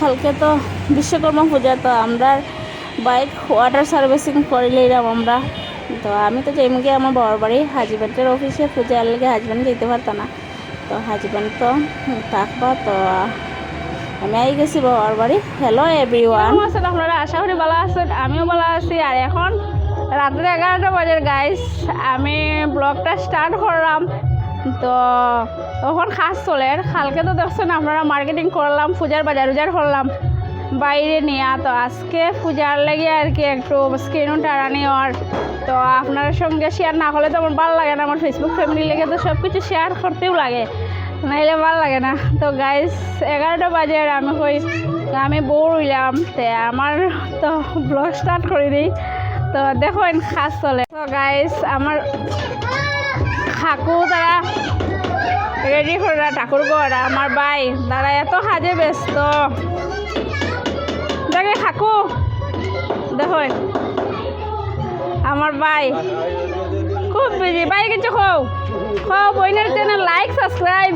কালকে তো বিশ্বকর্মা পূজা, তো আমরা বাইক ওয়াটার সার্ভিসিং করিলাম আমরা। তো আমি তো গিয়ে আমার বড় বাড়ি হাজব্যান্ডের অফিসে পূজার লেগে হাজব্যান্ড যেতে পারতাম না। তো হাজব্যান্ড তো থাকবা, তো আমি আই গেছি বাবার বাড়ি। হ্যালো এভরি ওয়ান আছেন আপনারা? আশা করি ভালো আছেন, আমিও ভালো আছি। আর এখন রাত্রে এগারোটা বাজে গাইস আমি ব্লগটা স্টার্ট করলাম। তো তখন খাস চলে। কালকে তো দেখছেন আপনারা মার্কেটিং করলাম, পূজার বাজার উজার করলাম। বাইরে নিয়ে তো আজকে পূজার লেগে আর কি একটু স্ক্রিনও টাড়া নেওয়ার তো আপনার সঙ্গে শেয়ার না করলে তো আমার ভালো লাগে না, আমার ফেসবুক ফ্যামিলি লেগে তো সব কিছু শেয়ার করতেও লাগে। নাইলে ভালো লাগে না। তো গাইস এগারোটা বাজে আর আমি কই আমি বউ রইলাম তে আমার তো ব্লগ স্টার্ট করে দিই। তো দেখুন খাস চলে। তো গাইস আমার খাকু তারা রেডি করে ঠাকুর ঘর আমার ভাই তারা এত সাজে ব্যস্ত। দেখে খাকু দেখুন আমার ভাই। খুব বিজি ভাই কিছু খাও খাও বইনের চ্যানেল লাইক সাবস্ক্রাইব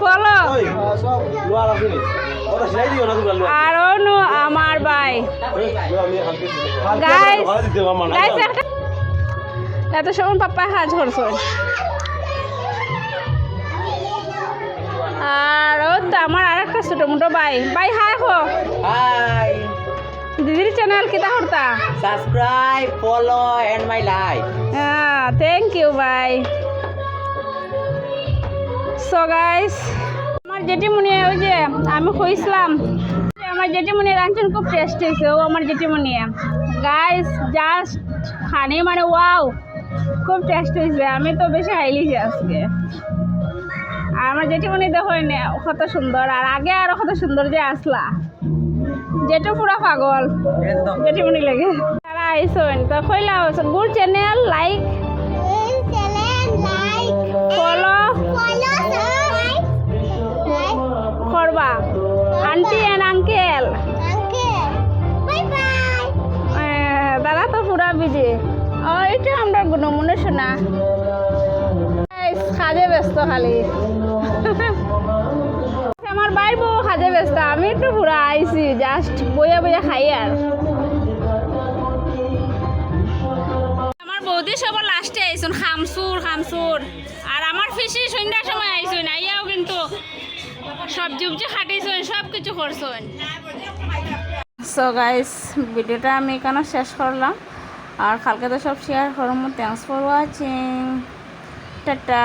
ফলো আর এত সময় পাপ্পা কাজ করছ আর ও তো আমার আর একটা ছোটো মোটো ভাই। ভাই হাই হো। Hi, দিদির চ্যানেল কিতা করতা? Subscribe, follow, and my life. হ্যাঁ থ্যাংক ইউ ভাই। সো গাইস আমার জেঠিমনি ওই যে আমি কইছিলাম আমার জেঠিমনি রাঁধছেন খুব টেস্ট হয়েছে ও আমার জেঠিমনি গাইস জাস্ট খানি মানে ওয়াও খুব টেস্ট হয়েছে। আমি তো বেশি হাইলিছি আজকে। আর আমার জেঠিমনি দেখো কত সুন্দর। আর আগে আরও কত সুন্দর যে আসলা। যেটা পুরা পাগল। জেঠিমনি লাগে। তারা আইসন তো কইলা গুড চ্যানেল লাইক আমরা শোনা কাজে ব্যস্ত খালি। আমার বাইর বউ কাজে ব্যস্ত, আমি তো পুরা আইছি জাস্ট বইয়া বইয়া খাই আর। আমার বৌদি সবার লাস্টে আইসুন খামসুর খামসুর আর আমার ফিসি সন্ধ্যার সময় আইসুন, আইয়াও কিন্তু সবজি উবজি খাটিয়েছেন সব কিছু করছেন সো গাইস ভিডিওটা আমি এখানে শেষ করলাম। আর কালকে তো সব শেয়ার করব থ্যাংকস ফর ওয়াচিং টাটা।